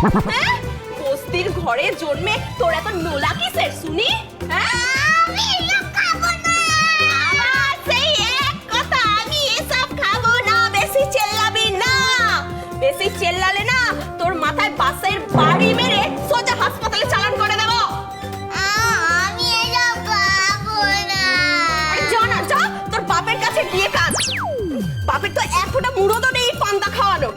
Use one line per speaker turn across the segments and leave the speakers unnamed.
হ্যাঁ? বস্তির ঘরে জন্মে তোর এত নোলা কিসের শুনি? এক বেশি চেল্লাবি না। বেশি চেল্লালে না তোর মাথায় বাসের বাড়ি মেরে সোজা হাসপাতালে চালান করে দেবো।
আমি এসব না।
যা না যা। তোর বাপের কাছে গিয়ে কাজ বাপের তো এতটা মুড়োদও নেই পান্তা খাওয়ানো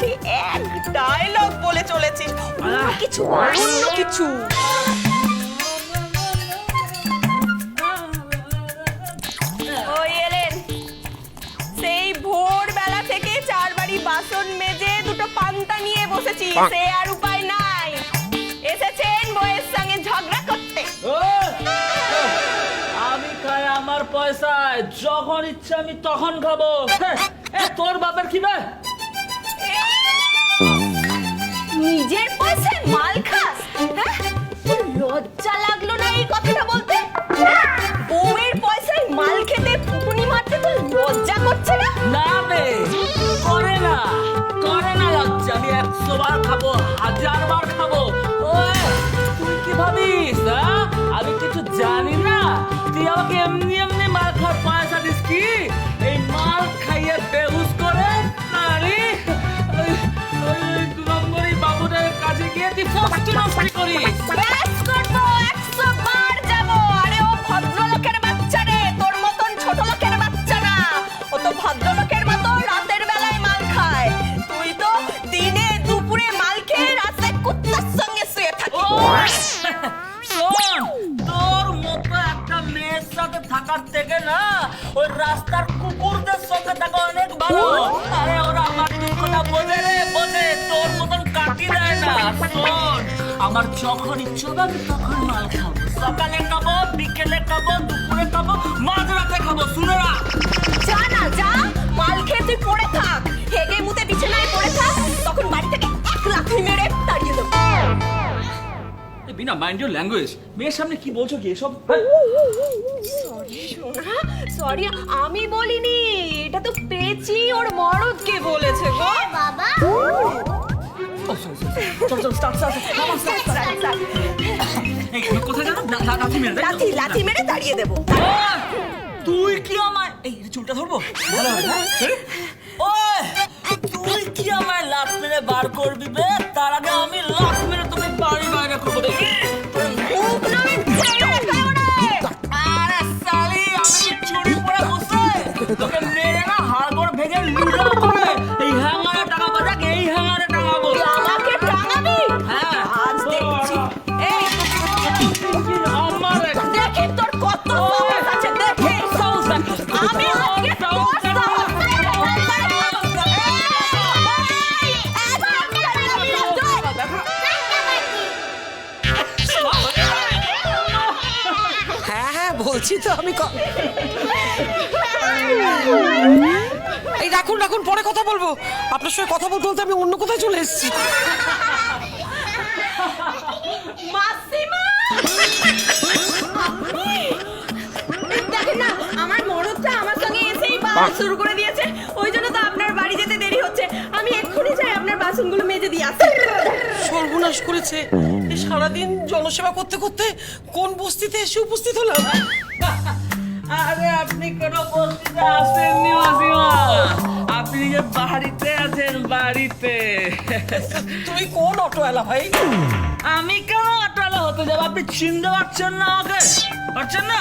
সেই এক ডায়লগ বলে চলেছিস অন্য কিছু অন্য কিছু। ওই এলেন সেই ভোরবেলা থেকে চার বাড়ি বাসন মেজে দুটো পান্তা নিয়ে বসেছি সে আর উপায় নাই। এসেছেন বউয়ের সঙ্গে ঝগড়া করতে।
ও! আমি খাই আমার পয়সায় যখন ইচ্ছা আমি তখন খাব। হ্যাঁ, তোর বাপের কি বে? থাকার থেকে না ওই রাস্তার কুকুরদের সঙ্গে থাকা অনেক ভালো আরে ওরা আমার দুঃখটা বোঝে রে বোঝে তোর মতন কাটি দেয় না আমার যখন ইচ্ছে হবে আমি তখন মাল খাব। সকালে খাব বিকেলে খাব দুপুরে খাব মাঝরাতে খাব শুনে না
যা না যা। মাল খেয়ে তুই পড়ে থাক। হেগে মুতে বিছানায় পড়ে থাক। তখন বাড়ি থেকে এক লাথি মেরে তাড়িয়ে দেবো।
বিনা মাইন্ড ইউর ল্যাঙ্গুয়েজ মেয়ের সামনে কি বলছো কি এসব?
সরি সরি আমি বলিনি। এটা তো পেঁচি ওর মরদকে বলেছে গো।
চল চল স্টার্ট স্টার্ট
স্যার, স্যার,
এই কোথায় গেল লাথি মেরে তাই তো?
লাথি লাথি মেরে তাড়িয়ে দেবো
ওই, তুই কি আমায় এই চুলটা ধরবো ভালো হবে না? ওই, তুই কি আমায় লাত মেরে বার করবি বে তার আগে আমি লাত মেরে তোকে বাড়ি বাইরে করব দেখি তোর মুখ
নয়, ছেড়ে খাও রে।
আরে সালি আমি চুরি পরে বসে তোকে মেরে না হাড়গোড় ভেঙে লুলা
বলছি তো আমি এই রাখুন রাখুন পরে কথা বলব। আপনার সঙ্গে কথা বলতে বলতে আমি অন্য কোথায় চলে এসেছি।
মাসিমা! না আমার মরদটা আমার সঙ্গে এসেই বাস শুরু করে দিয়েছে। ওই জন্য তো আপনার বাড়ি যেতে দেরি হচ্ছে। আমি এক্ষুনি যাই আপনার বাসনগুলো মেজে দিয়ে আসি।
সর্বনাশ করেছে। এই সারাদিন জনসেবা করতে করতে কোন বস্তিতে এসে উপস্থিত হলাম?
আরে আপনি কোন বস্তিতে আসেননি মাসিমা আপনি যে বাড়িতে আছেন বাড়িতে।
তুমি কোন অটোওয়ালা ভাই?
আমি কেন অটোলা হতে যাব? আপনি চিনতে পারছেন না আমাকে? পারছেন না?